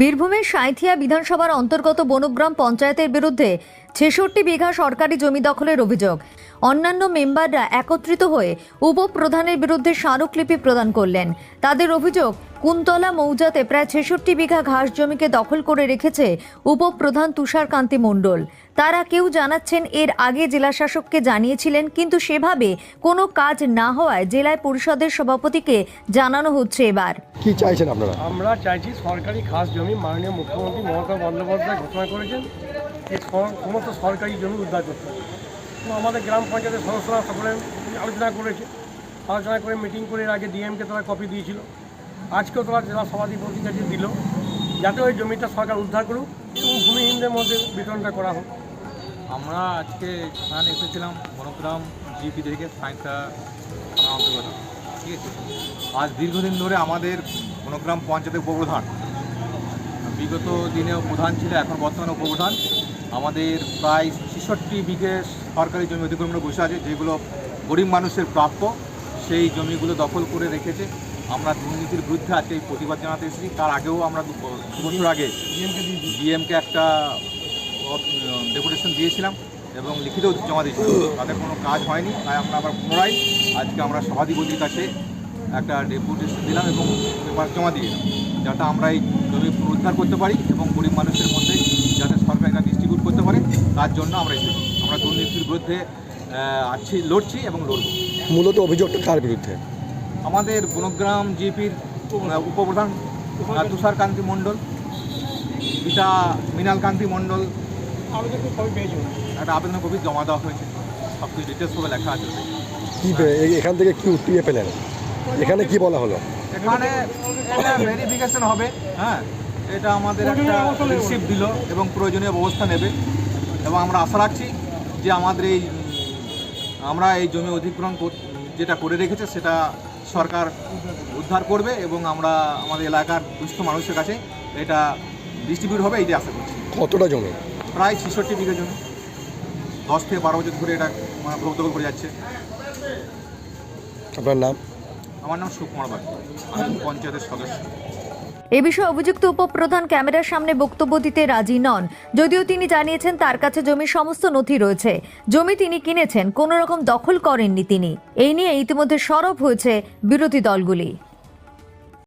বীরভূমের সাঁথিয়া বিধানসভার অন্তর্গত বনগ্রাম পঞ্চায়েতের বিরুদ্ধে ছেষট্টি বিঘা সরকারি জমি দখলের অভিযোগ। অন্যান্য মেম্বাররা একত্রিত হয়ে উপপ্রধানের বিরুদ্ধে স্মারকলিপি প্রদান করলেন। তাদের অভিযোগ কুন্তলা মৌজাতে প্রায় ছেষট্টি বিঘা ঘাস জমিকে দখল করে রেখেছে উপপ্রধান তুষারকান্তি মণ্ডল। তারা কেউ জানাচ্ছেন এর আগে জেলাশাসককে জানিয়েছিলেন কিন্তু সেভাবে কোনো কাজ না হওয়ায় জেলায় পরিষদের সভাপতিকে জানানো হচ্ছে এবার। কি চাইছেন আপনারা? আমরা চাইছি সরকারি খাস জমি মাননীয় মুখ্যমন্ত্রী মমতা বন্দ্যোপাধ্যায় ঘোষণা করেছেন যে সমস্ত সরকারি জমি উদ্ধার করতে। হবে আমাদের গ্রাম পঞ্চায়েতের সদস্যরা সকলে আলোচনা করেছে। আলোচনা করে মিটিং করে এর আগে ডিএমকে তারা কপি দিয়েছিল। আজকেও তারা জেলা সভাধিপতির কাছে দিল, যাতে ওই জমিটা সরকার উদ্ধার করুক এবং ভূমিহীনদের মধ্যে বিতরণটা করা হোক। আমরা আজকে এখানে এসেছিলাম বনগ্রাম জিপি থেকে সাইন্সা থানা অন্তর্গত ঠিক আছে? আজ দীর্ঘদিন ধরে আমাদের বনগ্রাম পঞ্চায়েতের উপপ্রধান, বিগত দিনেও প্রধান ছিল এখন বর্তমানে উপপ্রধান, আমাদের প্রায় ছেষট্টি বিঘে সরকারি জমি অধিগ্রহণ বসে আছে, যেগুলো গরিব মানুষের প্রাপ্য, সেই জমিগুলো দখল করে রেখেছে। আমরা দুর্নীতির বিরুদ্ধে আজকে এই প্রতিবাদ জানাতে এসেছি। তার আগেও আমরা দু দু বছর আগে ডিএমকে একটা ডেপুটেশন দিয়েছিলাম এবং লিখিত জমা দিয়েছিলাম। তাদের কোনো কাজ হয়নি তাই আমরা আবার পুনরায় আজকে আমরা সভাধিপতির কাছে একটা ডেপুটেশন দিলাম এবং পেপার জমা দিয়ে যাতে আমরা এই জমি পুনরুদ্ধার করতে পারি এবং গরিব মানুষের মধ্যে যাতে সরকার এটা ডিস্ট্রিবিউট করতে পারে তার জন্য আমরা এসেছি। আমরা দুর্নীতির বিরুদ্ধে আছি লড়ছি এবং লড়ব। মূলত অভিযোগটা কার বিরুদ্ধে? আমাদের বনগ্রাম জিপির উপপ্রধান আহ, তুষারকান্তি মণ্ডল পিতা মৃণাল কান্তি মণ্ডল। একটা আবেদন কপি জমা দেওয়া হয়েছে। সব কিছু ডিটেলস সবে লেখা আছে। কি এখান থেকে কি উঠিয়ে পেলেন এখানে কি বলা হলো? এখানে ভেরিফিকেশন হবে হ্যাঁ? এটা আমাদের একটা রিসিপ্ট দিল এবং প্রয়োজনীয় ব্যবস্থা নেবে। এবং আমরা আশা রাখছি যে আমাদের এই আমরা এই জমি অধিগ্রহণ যেটা করে রেখেছে সেটা সরকার উদ্ধার করবে এবং আমরা আমাদের এলাকার দুস্থ মানুষের কাছে এটা ডিস্ট্রিবিউট হবে এই যে আশা করছি। কতটা জমি? প্রায় ছেষট্টি বিঘা জমি। দশ থেকে বারো বছর ধরে এটা মানে দখল করে যাচ্ছে। আপনার নাম? আমার নাম সুকুমার বাগ আমি পঞ্চায়েতের সদস্য। এ বিষয়ে অভিযুক্ত উপপ্রধান ক্যামেরার সামনে বক্তব্য দিতে রাজি নন। যদিও তিনি জানিয়েছেন তার কাছে জমির সমস্ত নথি রয়েছে। জমি তিনি কিনেছেন, কোনো রকম দখল করেননি তিনি। এই নিয়ে ইতিমধ্যে সরব হয়েছে বিরোধী দলগুলি।